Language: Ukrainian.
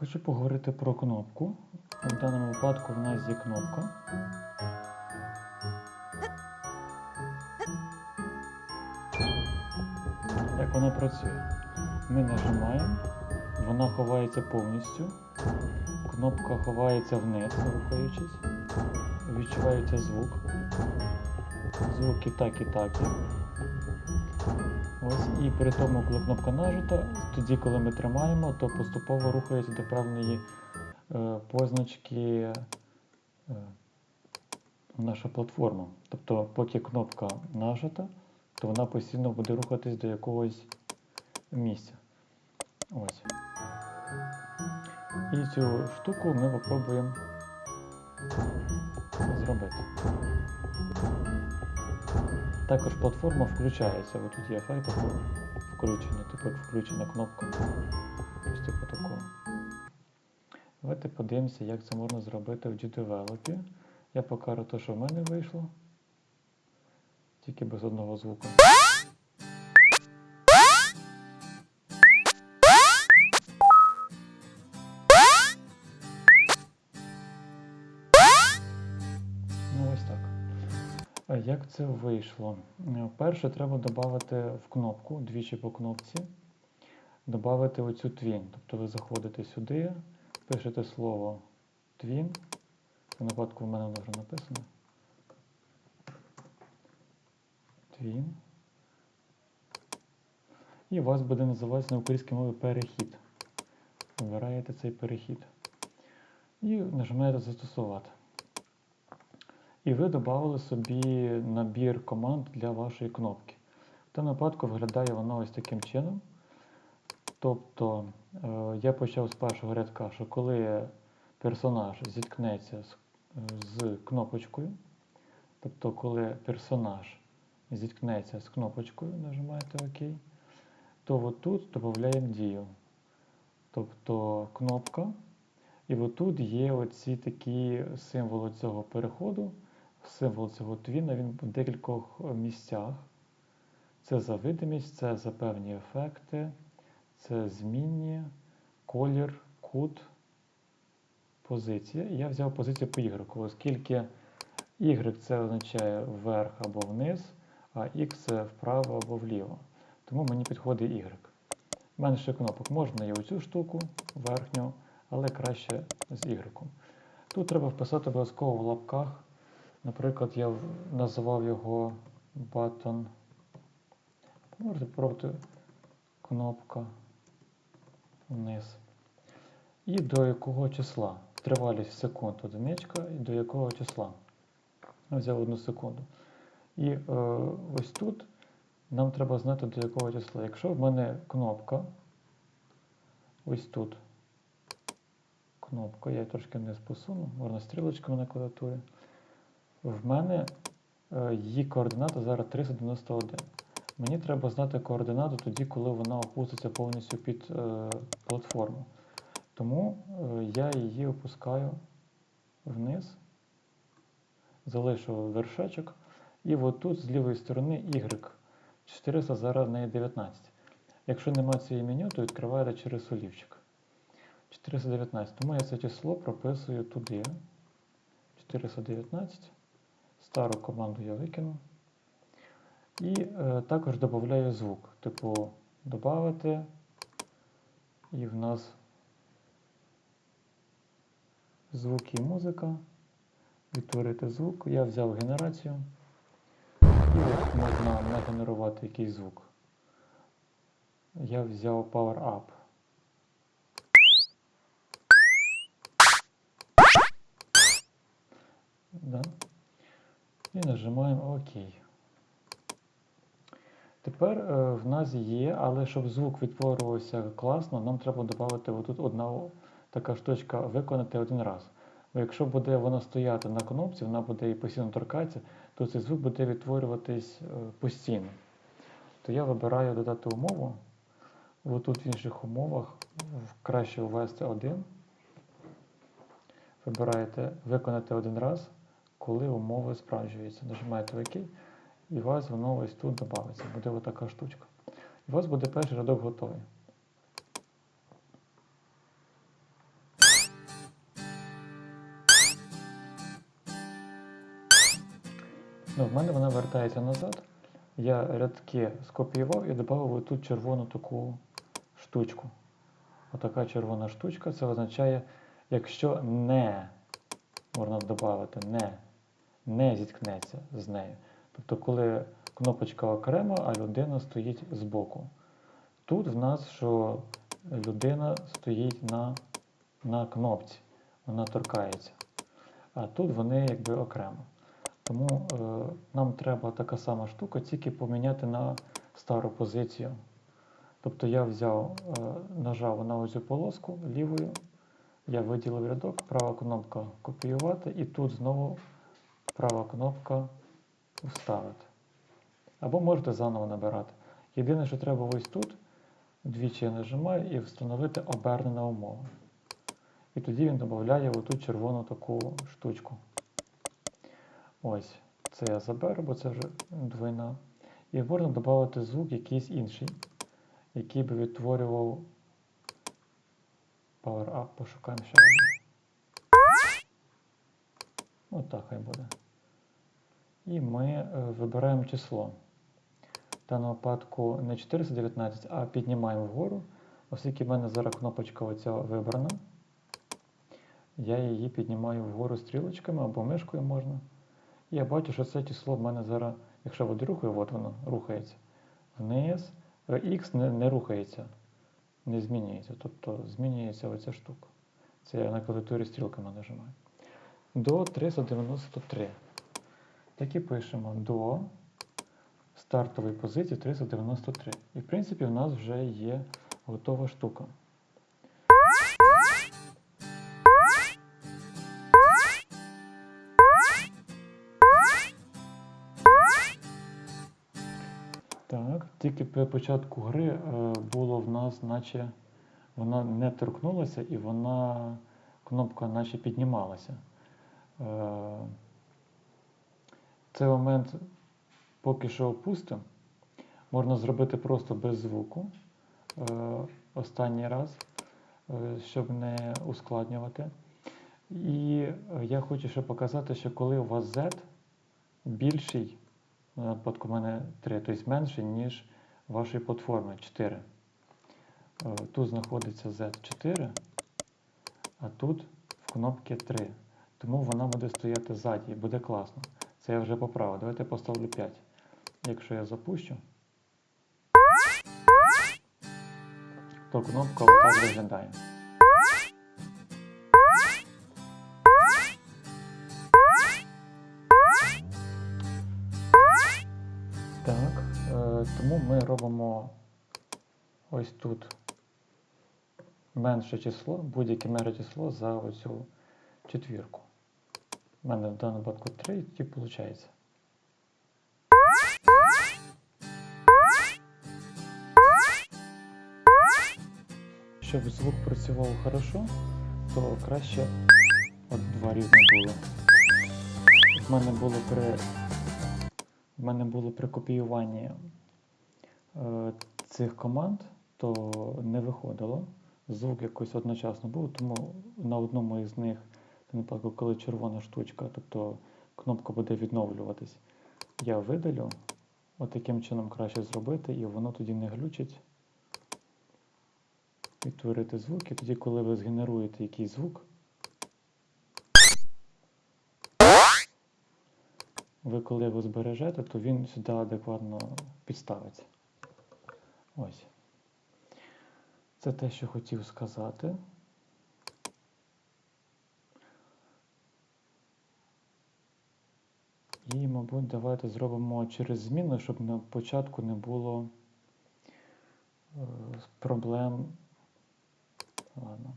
Хочу поговорити про кнопку. В даному випадку в нас є кнопка. Як вона працює? Ми нажимаємо, вона ховається повністю, кнопка ховається вниз, рухаючись, відчувається звук. Звук і так, і так. Ось, і при тому, коли кнопка нажата, тоді, коли ми тримаємо, то поступово рухається до певної е, позначки е, наша платформа. Тобто, поки кнопка нажата, то вона постійно буде рухатись до якогось місця. Ось. І цю штуку ми попробуємо зробити. Також платформа включається. Ось тут є файл включення, типу як включена кнопка. Ось типу такого. Давайте подивимося, як це можна зробити в G-Develop. Я покажу те, що в мене вийшло. Тільки без одного звуку. Як це вийшло? Е, Перше треба додати в кнопку, двічі по кнопці, додати оцю твін. Тобто ви заходите сюди, пишете слово твін. В випадку в мене воно написано. Твін. І у вас буде називатися на українській мові перехід. Вибираєте цей перехід. І нажимаєте застосувати. І ви додали собі набір команд для вашої кнопки. В даному випадку виглядає воно ось таким чином. Тобто е, я почав з першого рядка, що коли персонаж зіткнеться з, з кнопочкою, тобто коли персонаж зіткнеться з кнопочкою, нажимаєте ОК, то отут додаємо дію. Тобто кнопка. І отут є оці такі символи цього переходу, символ цього твіна, він в декількох місцях. Це за видимість, це за певні ефекти, це змінні, колір, кут, позиція. Я взяв позицію по Y, оскільки Y це означає вверх або вниз, а X це вправо або вліво. Тому мені підходить Y. Менше кнопок можна і оцю штуку верхню, але краще з Y. Тут треба вписати обов'язково в лапках. Наприклад, я називав його button. Можете пробувати кнопка вниз. І до якого числа? Тривалість секунд одиничка і до якого числа. Я взяв одну секунду. І е, ось тут нам треба знати до якого числа. Якщо в мене кнопка, ось тут кнопка, я її трошки вниз посуну, можна стрілочками на клавіатурі. В мене е, її координата зараз 391. Мені треба знати координату тоді, коли вона опуститься повністю під е, платформу. Тому е, я її опускаю вниз, залишу вершечок, і отут з лівої сторони Y. 400 зараз в неї 19. Якщо немає цієї меню, то відкриваєте через олівчик. 419. Тому я це число прописую туди. 419. Стару команду я викину. І е, також додаю звук. Типу, додати. І в нас звук і музика. Відтворити звук. Я взяв генерацію. І можна нагенерувати якийсь звук. Я взяв Power Up. Да? І нажимаємо ОК. Тепер е, в нас є, але щоб звук відтворювався класно, нам треба додати отут одна така штучка виконати один раз. Бо якщо буде вона стояти на кнопці, вона буде і постійно торкатися, то цей звук буде відтворюватись е, постійно. То я вибираю додати умову. Отут в інших умовах краще ввести один. Вибираєте виконати один раз, коли умови справжуються. Нажимаєте ОК, і у вас воно ось тут додається. Буде отака штучка. І у вас буде перший рядок готовий. Ну, в мене вона вертається назад. Я рядки скопіював і додав тут червону таку штучку. Отака червона штучка, це означає, якщо не можна додати не не зіткнеться з нею. Тобто, коли кнопочка окрема, а людина стоїть збоку. Тут в нас, що людина стоїть на, на кнопці, вона торкається. А тут вони якби окремо. Тому е, нам треба така сама штука, тільки поміняти на стару позицію. Тобто я взяв, е, нажав на оцю полоску лівою, я виділив рядок, права кнопка копіювати, і тут знову права кнопка вставити. Або можете заново набирати. Єдине, що треба ось тут, двічі я нажимаю і встановити обернена умова. І тоді він додає оту червону таку штучку. Ось, це я заберу, бо це вже двойна. І можна додати звук якийсь інший, який би відтворював Power Up, пошукаємо ще один. От так хай буде. І ми е, вибираємо число. В даному випадку не 419, а піднімаємо вгору. Оскільки в мене зараз кнопочка оця вибрана, я її піднімаю вгору стрілочками або мишкою можна. І я бачу, що це число в мене зараз, якщо води рухаю, от воно рухається. Вниз. Х не, не рухається, не змінюється. Тобто змінюється оця штука. Це я на клавіатурі стрілками нажимаю. До 393. Так і пишемо до стартової позиції 393. І в принципі в нас вже є готова штука. Так, тільки при початку гри е, було в нас, наче вона не торкнулася і вона кнопка наче піднімалася. Цей момент поки що опустимо. Можна зробити просто без звуку е, останній раз, е, щоб не ускладнювати. І я хочу ще показати, що коли у вас Z більший, на випадку в мене 3, тобто менший, ніж вашої платформи 4. Е, Тут знаходиться Z4, а тут в кнопці 3. Тому вона буде стояти ззаді і буде класно. Це я вже поправив. Давайте поставлю 5. Якщо я запущу, то кнопка отак виглядає. Так, е, тому ми робимо ось тут менше число, будь-яке менше число за оцю четвірку. У мене в даному випадку 3, і тоді виходить. Щоб звук працював хорошо, то краще от два рівня було. В мене було при, в мене було при копіюванні е, цих команд, то не виходило. Звук якось одночасно був, тому на одному із них, це, наприклад, коли червона штучка, тобто кнопка буде відновлюватись, я видалю. От таким чином краще зробити, і воно тоді не глючить. Відтворити звук, і тоді, коли ви згенеруєте якийсь звук, ви коли його збережете, то він сюди адекватно підставиться. Ось. Це те, що хотів сказати. І, мабуть, давайте зробимо через зміну, щоб на початку не було е, проблем. Ладно.